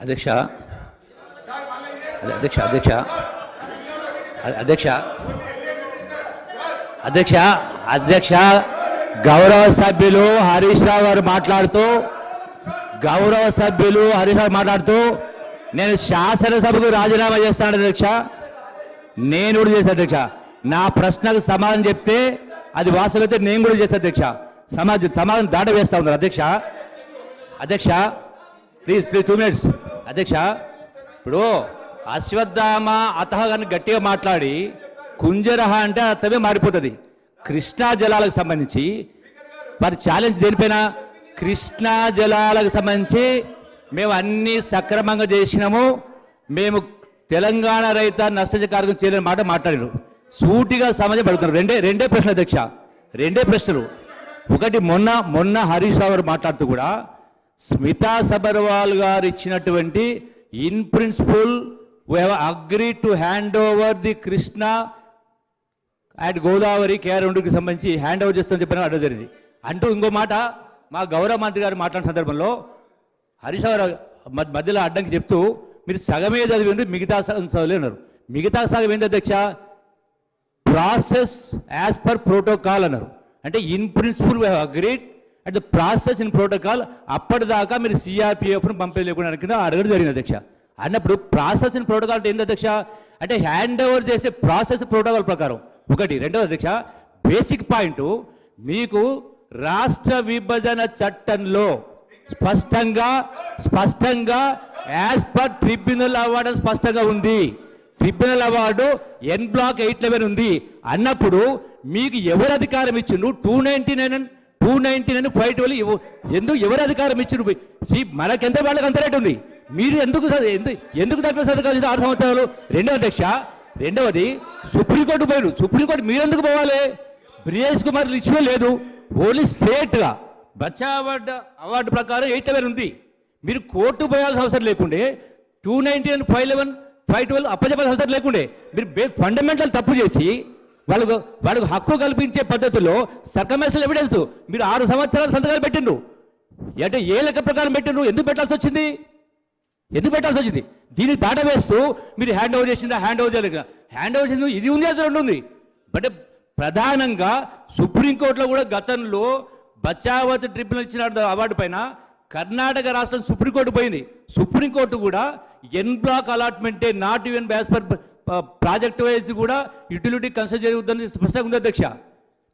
అధ్యక్ష. అధ్యక్ష అధ్యక్ష. అధ్యక్ష. అధ్యక్ష అధ్యక్ష. గౌరవ సభ్యులు హరీష్ రావు గారు మాట్లాడుతూ గౌరవ సభ్యులు హరీష్ రావు మాట్లాడుతూ నేను శాసనసభకు రాజీనామా చేస్తాను అధ్యక్ష. నేను కూడా చేస్తాను అధ్యక్ష. నా ప్రశ్నకు సమాధానం చెప్తే అది వాస్తవైతే నేను కూడా చేస్తాను అధ్యక్ష. సమాజం సమాధానం దాట వేస్తా ఉన్నారు అధ్యక్ష. అధ్యక్ష ప్లీజ్ ప్లీజ్ టూ మినిట్స్ అధ్యక్ష ఇప్పుడు అశ్వత్థామ అతహ గారిని గట్టిగా మాట్లాడి కుంజరహ అంటే అర్థమే మారిపోతుంది. కృష్ణా జలాలకు సంబంధించి మరి ఛాలెంజ్ దేనిపైన? కృష్ణా జలాలకు సంబంధించి మేము అన్ని సక్రమంగా చేసినాము మేము తెలంగాణ రైత నష్ట కార్యక్రమం చేయలేని మాట మాట్లాడారు. సూటిగా సమాజం పడుతున్నారు. రెండే రెండే ప్రశ్నలు అధ్యక్ష రెండే ప్రశ్నలు. ఒకటి మొన్న మొన్న హరీష్ రావు మాట్లాడుతూ కూడా స్మితా సబర్వాల్ గారు ఇచ్చినటువంటి in principle we have agree to hand over the Krishna and Godavari KR రెండుకి సంబంధించి హ్యాండ్ ఓవర్ చేస్తామని చెప్పిన అడ్డ జరిగింది. అంటూ ఇంకో మాట మా గౌరవ మంత్రి గారు మాట్లాడిన సందర్భంలో హరీష్ మధ్యలో అడ్డంకి చెప్తూ మీరు సగమే చదివిండి మిగతా సగం అన్నారు. మిగతా సగం ఏంటి అధ్యక్ష? ప్రాసెస్ యాజ్ పర్ ప్రోటోకాల్ అన్నారు. అంటే ఇన్ ప్రిన్సిపల్ వీ అగ్రీడ్ అంటే ద ప్రాసెస్ ఇన్ ప్రోటోకాల్ అప్పటిదాకా మీరు సిఆర్పిఎఫ్ను పంపించలేకుండా లేకుండా కింద అడగడం జరిగింది అధ్యక్ష. అన్నప్పుడు ప్రాసెస్ ఇన్ ప్రోటోకాల్ అంటే ఏంది అధ్యక్ష? అంటే హ్యాండ్ ఓవర్ చేసే ప్రాసెస్ ప్రోటోకాల్ ప్రకారం. ఒకటి. రెండవ అధ్యక్ష బేసిక్ పాయింట్ మీకు రాష్ట్ర విభజన చట్టంలో స్పష్టంగా స్పష్టంగా యాజ్ పర్ ట్రిబ్యునల్ అవార్డు స్పష్టంగా ఉంది. Tribunal award N block eight eleven ఉంది. అన్నప్పుడు మీకు ఎవరు అధికారం ఇచ్చిండు? Two ninety nine two ninety nine five twelve ఎందుకు ఎవరు అధికారం ఇచ్చిన ఈ మనకెంత వాళ్ళకి అంత రేటు ఉంది? మీరు ఎందుకు ఎందుకు తప్పిస్తారు అధికారం ఆరు సంవత్సరాలు? రెండవ అధ్యక్ష రెండవది సుప్రీంకోర్టు పోయారు సుప్రీంకోర్టు మీరు ఎందుకు పోవాలి? బ్రియేష్ కుమార్ ఇచ్చిన లేదు. ఓన్లీ స్టేట్గా బచ్చా అవార్డు అవార్డు ప్రకారం ఎయిట్ లెవెన్ ఉంది. మీరు కోర్టు పోయాల్సిన అవసరం లేకుండే two ninety and five eleven five twelve అప్పచెప్పాల్సిన అవసరం లేకుండే మీరు ఫండమెంటల్ తప్పు చేసి వాళ్ళకు వాళ్ళకు హక్కు కల్పించే పద్ధతిలో సర్కమేషనల్ ఎవిడెన్స్ మీరు ఆరు సంవత్సరాలు సంతకాలు పెట్టిండు అంటే ఏ లెక్క ప్రకారం పెట్టిండ్రు? ఎందుకు పెట్టాల్సి వచ్చింది? ఎందుకు పెట్టాల్సి వచ్చింది? దీన్ని దాటవేస్తూ మీరు హ్యాండ్ ఓవర్ చేసిందా? హ్యాండ్ ఓవర్ చేయలేదు? హ్యాండ్ ఓవర్ చేసింది ఇది ఉంది అది రెండు ఉంది. బట్ ప్రధానంగా సుప్రీంకోర్టులో కూడా గతంలో బచావత్ ట్రిబ్యునల్ ఇచ్చిన అవార్డు పైన కర్ణాటక రాష్ట్రం సుప్రీంకోర్టు పోయింది. సుప్రీంకోర్టు కూడా ఎన్ black అలాట్మెంటే not even base per project wise కూడా యూటిలిటీ కన్సిడర్ జరుగుతుందని స్పష్టంగా ఉంది అధ్యక్ష.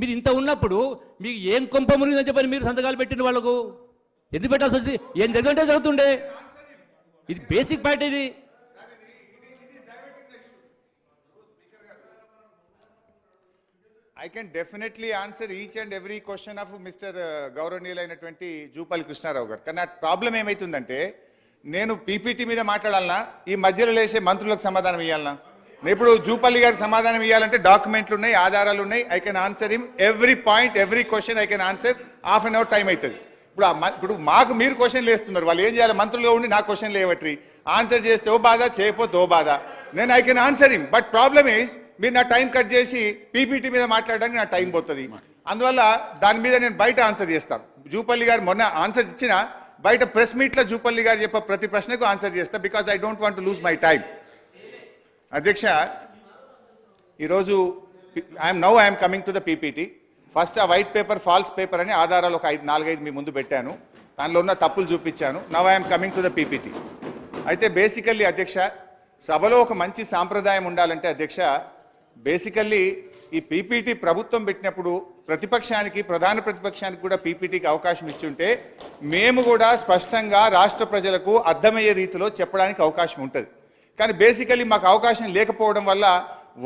మీరు ఇంత ఉన్నప్పుడు మీకు ఏం కొంప మునిగిందని చెప్పని మీరు సంతకాలు పెట్టిన వాళ్ళకు? ఎందుకు పెట్టాల్సి వచ్చింది? ఏం జరిగింటే జరుగుతుండే? ఇది బేసిక్ పాయింట్ ఇది. I can definitely answer each and every question of mister గౌరవనీయులైనటువంటి Jupalli Krishnarao గారు. కానీ నా ప్రాబ్లం ఏమైతుందంటే నేను పీపీటీ మీద మాట్లాడాలనా? ఈ మధ్యలో లేచే మంత్రులకు సమాధానం ఇవ్వాలనా ఇప్పుడు జూపల్లి గారు సమాధానం ఇవ్వాలంటే డాక్యుమెంట్లు ఉన్నాయి ఆధారాలు ఉన్నాయి. I can answer him every point every question I can answer half an hour time అవుతుంది. ఇప్పుడు ఇప్పుడు మాకు మీరు క్వశ్చన్లు వేస్తున్నారు. వాళ్ళు ఏం చేయాలి? మంత్రులుగా ఉండి నా క్వశ్చన్లు లేవట్రి. ఆన్సర్ చేస్తే ఓ బాధ చేయకపోతే ఓ బాధ. నేను I can answer him but problem is మీరు నా టైం కట్ చేసి పీపీటీ మీద మాట్లాడడానికి నా టైం పోతుంది. అందువల్ల దాని మీద నేను బయట ఆన్సర్ చేస్తాను జూపల్లి గారు మొన్న ఆన్సర్ ఇచ్చిన బయట ప్రెస్ మీట్లో జూపల్లి గారు చెప్పే ప్రతి ప్రశ్నకు ఆన్సర్ చేస్తా. Because I don't want lose my time అధ్యక్ష ఈరోజు I'm now I'm coming to the PPT. First ఆ వైట్ పేపర్ ఫాల్స్ పేపర్ అని ఆధారాలు ఒక ఐదు నాలుగైదు మీ ముందు పెట్టాను. దానిలో ఉన్న తప్పులు చూపించాను. Now I'm coming to the PPT. అయితే బేసికల్లీ అధ్యక్ష సభలో ఒక మంచి సాంప్రదాయం ఉండాలంటే అధ్యక్ష బేసికల్లీ ఈ పీపీటీ ప్రభుత్వం పెట్టినప్పుడు ప్రతిపక్షానికి ప్రధాన ప్రతిపక్షానికి కూడా పీపీటీకి అవకాశం ఇచ్చుంటే మేము కూడా స్పష్టంగా రాష్ట్ర ప్రజలకు అర్థమయ్యే రీతిలో చెప్పడానికి అవకాశం ఉంటుంది. కానీ బేసికలీ మాకు అవకాశం లేకపోవడం వల్ల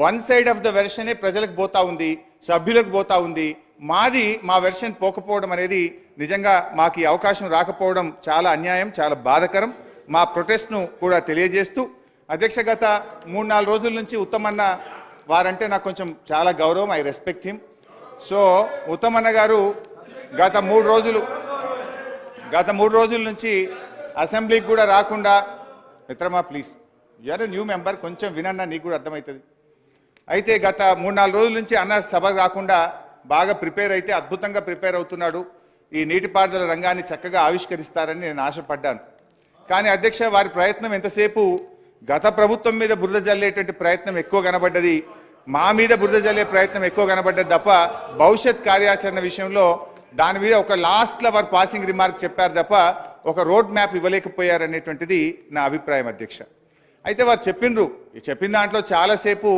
వన్ సైడ్ ఆఫ్ ద వెర్షనే ప్రజలకు పోతా ఉంది సభ్యులకు పోతా ఉంది. మాది మా వెర్షన్ పోకపోవడం అనేది నిజంగా మాకు ఈ అవకాశం రాకపోవడం చాలా అన్యాయం చాలా బాధకరం. మా ప్రొటెస్ట్ను కూడా తెలియజేస్తూ అధ్యక్ష గత మూడు నాలుగు రోజుల నుంచి ఉత్తమన్న వారంటే నాకు కొంచెం చాలా గౌరవం ఐ రెస్పెక్ట్ హిమ్ సో ఉత్తమన్న గారు గత మూడు రోజులు గత మూడు రోజుల నుంచి అసెంబ్లీకి కూడా రాకుండా మిత్రమా ప్లీజ్ యూఆర్ న్యూ మెంబర్ కొంచెం వినన్నా నీకు కూడా అర్థమవుతుంది. అయితే గత మూడు నాలుగు రోజుల నుంచి అన్న సభ రాకుండా బాగా ప్రిపేర్ అయితే అద్భుతంగా ప్రిపేర్ అవుతున్నాడు. ఈ నీటిపారుదల రంగాన్ని చక్కగా ఆవిష్కరిస్తారని నేను ఆశపడ్డాను. కానీ అధ్యక్ష వారి ప్రయత్నం ఎంతసేపు? గత ప్రభుత్వం మీద బురద జల్లేటువంటి ప్రయత్నం ఎక్కువ కనబడ్డది. మా మీద బురద జల్లే ప్రయత్నం ఎక్కువ కనబడ్డది తప్ప భవిష్యత్ కార్యాచరణ విషయంలో దాని మీద ఒక లాస్ట్లో వారు పాసింగ్ రిమార్క్ చెప్పారు తప్ప ఒక రోడ్ మ్యాప్ ఇవ్వలేకపోయారు అనేటువంటిది నా అభిప్రాయం అధ్యక్ష. అయితే వారు చెప్పిండ్రు చెప్పిన దాంట్లో చాలాసేపు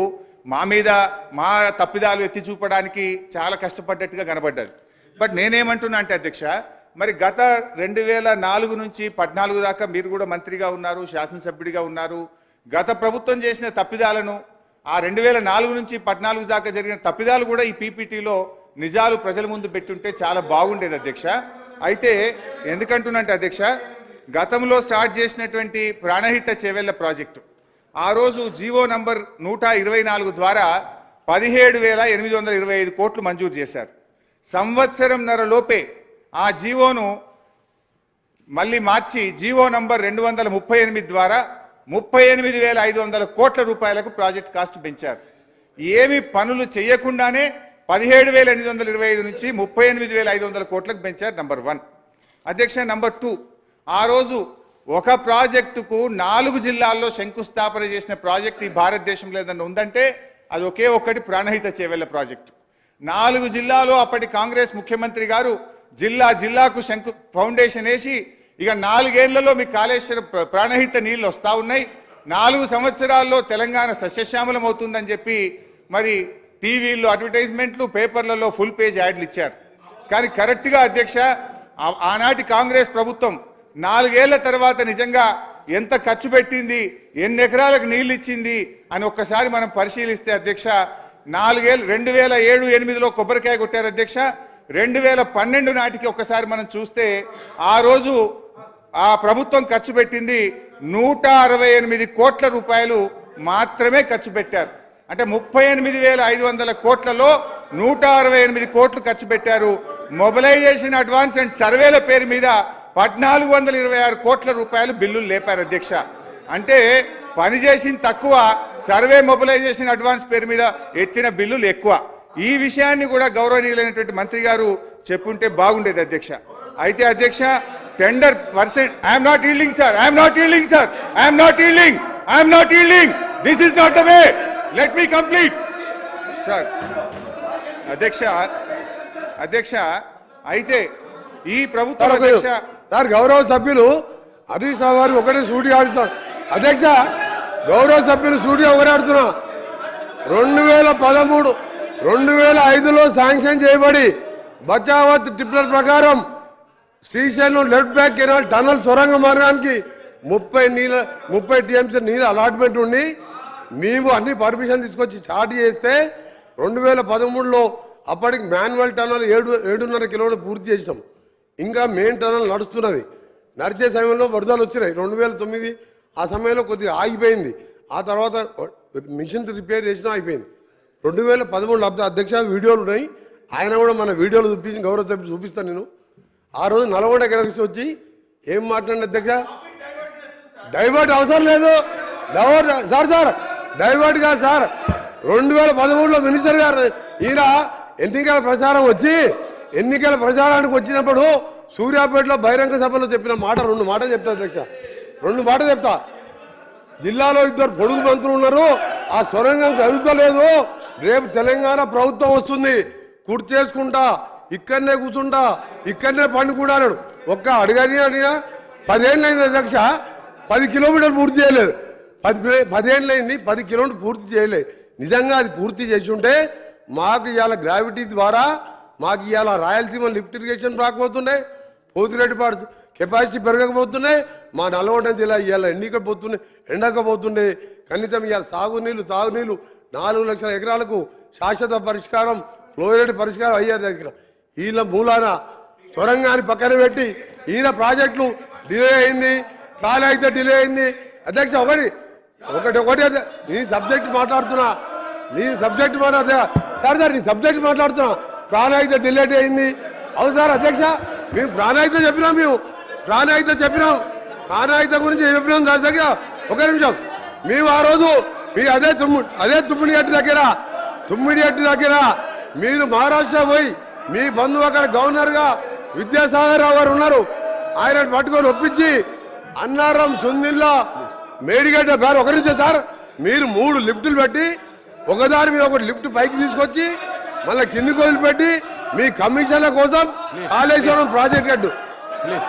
మా మీద మా తప్పిదాలు ఎత్తి చూపడానికి చాలా కష్టపడ్డట్టుగా కనబడ్డది. బట్ నేనేమంటున్నా అంటే అధ్యక్ష మరి గత రెండు వేల నాలుగు నుంచి పద్నాలుగు దాకా మీరు కూడా మంత్రిగా ఉన్నారు శాసనసభ్యుడిగా ఉన్నారు. గత ప్రభుత్వం చేసిన తప్పిదాలను ఆ రెండు వేల నాలుగు నుంచి పద్నాలుగు దాకా జరిగిన తప్పిదాలు కూడా ఈ పీపీటీలో నిజాలు ప్రజల ముందు పెట్టుంటే చాలా బాగుండేది అధ్యక్ష. అయితే ఎందుకంటున్నంటే అధ్యక్ష గతంలో స్టార్ట్ చేసినటువంటి ప్రాణహిత చెవెళ్ళ ప్రాజెక్టు. ఆ రోజు జీవో నంబర్ నూట ఇరవై నాలుగు ద్వారా పదిహేడు వేల ఎనిమిది వందల ఇరవై ఐదు కోట్లు మంజూరు చేశారు. సంవత్సరంన్నర లోపే ఆ జీవోను మళ్ళీ మార్చి జీవో నంబర్ రెండు వందల ముప్పై ఎనిమిది ద్వారా ముప్పై ఎనిమిది వేల ఐదు వందల కోట్ల రూపాయలకు ప్రాజెక్ట్ కాస్ట్ పెంచారు. ఏమి పనులు చేయకుండానే పదిహేడు వేల ఎనిమిది వందల ఇరవై ఐదు నుంచి ముప్పై ఎనిమిది వేల ఐదు వందల కోట్లకు పెంచారు నంబర్ వన్. అధ్యక్ష నంబర్ టూ. ఆ రోజు ఒక ప్రాజెక్టుకు నాలుగు జిల్లాల్లో శంకుస్థాపన చేసిన ప్రాజెక్ట్ ఈ భారతదేశంలో ఏదన్నా ఉందంటే అది ఒకే ఒక్కటి ప్రాణహిత చేవెళ్ళ ప్రాజెక్టు. నాలుగు జిల్లాలో అప్పటి కాంగ్రెస్ ముఖ్యమంత్రి గారు జిల్లా జిల్లాకు శంకు ఫౌండేషన్ వేసి ఇక నాలుగేళ్ళలో మీ కాళేశ్వరం ప్ర- ప్రాణహిత నీళ్ళు వస్తూ ఉన్నాయి. నాలుగు సంవత్సరాల్లో తెలంగాణ సస్యశ్యామలం అవుతుందని చెప్పి మరి టీవీల్లో అడ్వర్టైజ్మెంట్లు పేపర్లలో ఫుల్ పేజ్ యాడ్లు ఇచ్చారు. కానీ కరెక్ట్గా అధ్యక్ష ఆనాటి కాంగ్రెస్ ప్రభుత్వం నాలుగేళ్ళ తర్వాత నిజంగా ఎంత ఖర్చు పెట్టింది ఎన్ని ఎకరాలకు నీళ్ళు ఇచ్చింది అని ఒక్కసారి మనం పరిశీలిస్తే అధ్యక్ష నాలుగేళ్ళు రెండు వేల ఏడు ఎనిమిదిలో కొబ్బరికాయ కొట్టారు అధ్యక్ష రెండు వేల పన్నెండు నాటికి ఒక్కసారి మనం చూస్తే ఆ రోజు ఆ ప్రభుత్వం ఖర్చు పెట్టింది నూట అరవై ఎనిమిది కోట్ల రూపాయలు మాత్రమే ఖర్చు పెట్టారు. అంటే ముప్పై ఎనిమిది వేల ఐదు వందల కోట్లలో నూట అరవై ఎనిమిది కోట్లు ఖర్చు పెట్టారు. మొబిలైజేషన్ అడ్వాన్స్ అండ్ సర్వేల పేరు మీద పద్నాలుగు వందల ఇరవై ఆరు కోట్ల రూపాయలు బిల్లులు లేపారు అధ్యక్ష. అంటే పని చేసింది తక్కువ సర్వే మొబిలైజేషన్ అడ్వాన్స్ పేరు మీద ఎత్తిన బిల్లులు ఎక్కువ. ఈ విషయాన్ని కూడా గౌరవనీయులైనటువంటి మంత్రి గారు చెప్పుంటే బాగుండేది అధ్యక్ష. అయితే అధ్యక్ష tender percent I'm not yielding sir I'm not yielding sir I'm not yielding I'm not yielding this is not the way let me complete sir అధ్యక్ష అధ్యక్ష అయితే ఈ ప్రభుత్వం అధ్యక్ష సార్ గౌరవ సభ్యులు హరీష్ రావు గారు ఒకటే సూటి ఆడుతున్నారు అధ్యక్ష గౌరవ సభ్యులు సూటి ఒకటే ఆడుతున్నా. రెండు వేల పదమూడు రెండు వేల ఐదులో శాంక్షన్ చేయబడి బచావత్ ట్రిపులర్ ప్రకారం Srisailam left bank canal tunnel సొరంగ మార్గానికి ముప్పై నీళ్ళ ముప్పై టీఎంసీ నీళ్ళ అలాట్మెంట్ ఉండి మేము అన్ని పర్మిషన్ తీసుకొచ్చి స్టార్ట్ చేస్తే రెండు వేల పదమూడులో అప్పటికి మాన్యువల్ టనల్ ఏడు ఏడున్నర కిలోమీటర్ పూర్తి చేసినాం. ఇంకా మెయిన్ టనల్ నడుస్తున్నది. నడిచే సమయంలో వరదలు వచ్చినాయి. రెండు వేల తొమ్మిది ఆ సమయంలో కొద్దిగా ఆగిపోయింది. ఆ తర్వాత మిషన్ రిపేర్ చేసినా అయిపోయింది రెండు వేల పదమూడు అబ్ద- అధ్యక్ష వీడియోలు ఉన్నాయి. ఆయన కూడా మన వీడియోలు చూపించి గౌరవ సభ్యులు చూపిస్తాను నేను. ఆ రోజు నల్గొండ కలిసి వచ్చి ఏం మాట్లాడిన అధ్యక్ష? డైవర్ట్ అవసరం లేదు. డైవర్ట్ సార్ సార్ డైవర్ట్ కాదు సార్. రెండు వేల పదమూడులో మినిస్టర్ గారు ఈయన ఎన్నికల ప్రచారం వచ్చి ఎన్నికల ప్రచారానికి వచ్చినప్పుడు సూర్యాపేటలో బహిరంగ సభలో చెప్పిన మాట రెండు మాటలు చెప్తా అధ్యక్ష. రెండు మాటలు చెప్తా. జిల్లాలో ఇద్దరు పొడుగు మంత్రులు ఉన్నారు. ఆ సొరంగం చదువుతలేదు రేపు తెలంగాణ ప్రభుత్వం వస్తుంది. కుర్తి చేసుకుంటా. ఇక్కడనే కూర్చుంటా. ఇక్కడనే పండుకుంటా కూడా ఒక్క అడిగని అడిగా పదేళ్ళైంది అధ్యక్ష. పది కిలోమీటర్లు పూర్తి చేయలేదు. పది పదేళ్ళైంది పది కిలోమీటర్లు పూర్తి చేయలేదు. నిజంగా అది పూర్తి చేసి ఉంటే మాకు ఇవాళ గ్రావిటీ ద్వారా మాకు ఇవాళ రాయలసీమ లిఫ్ట్ ఇరిగేషన్ రాకపోతుండే పోతిరెడ్డిపాడు కెపాసిటీ పెరగకపోతున్నాయి మా నల్గొండ జిల్లా ఇవాళ ఎండికపోతున్నాయి. ఎండకపోతుండే కనీసం ఇవాళ సాగునీళ్ళు తాగునీళ్ళు నాలుగు లక్షల ఎకరాలకు శాశ్వత పరిష్కారం ఫ్లోరైడ్ పరిష్కారం అయ్యేది వీళ్ళ మూలాన సొరంగాన్ని పక్కన పెట్టి ఈయన ప్రాజెక్టులు డిలే అయింది ఖాళీ అయితే డిలే అయింది. అధ్యక్ష ఒకటి ఒకటి ఒకటి నీ సబ్జెక్ట్ మాట్లాడుతున్నా నీ సబ్జెక్ట్ మాట్లాడుతున్నా సార్ సార్ నీ సబ్జెక్ట్ మాట్లాడుతున్నా. ప్రాణాయిత డిలేట్ అయింది. అవును సార్ అధ్యక్ష మేము ప్రాణాయిత చెప్పినాం మేము. ప్రాణాయిత చెప్పినాం. ప్రాణాయిత గురించి చెప్పినాం సార్ దగ్గర. ఒక నిమిషం. మేము ఆ రోజు మీ అదే తుమ్ము అదే తుమ్మిడి గట్టి దగ్గర తుమ్మిడి గట్టి దగ్గర మీరు మహారాష్ట్ర పోయి మీ బంధువు అక్కడ గవర్నర్గా విద్యాసాగర్ రావు గారు ఉన్నారు. ఆయన పట్టుకొని ఒప్పించి అన్నారం సున్నిల్లో మేడిగడ్డ పేరు ఒకరించే సార్ మీరు మూడు లిఫ్టులు పెట్టి ఒకదాని మీద ఒకటి లిఫ్ట్ పైకి తీసుకొచ్చి మళ్ళీ కిందికి వదిలిపెట్టి మీ కమిషన్ల కోసం కాళేశ్వరం ప్రాజెక్ట్ గడ్డు ప్లీజ్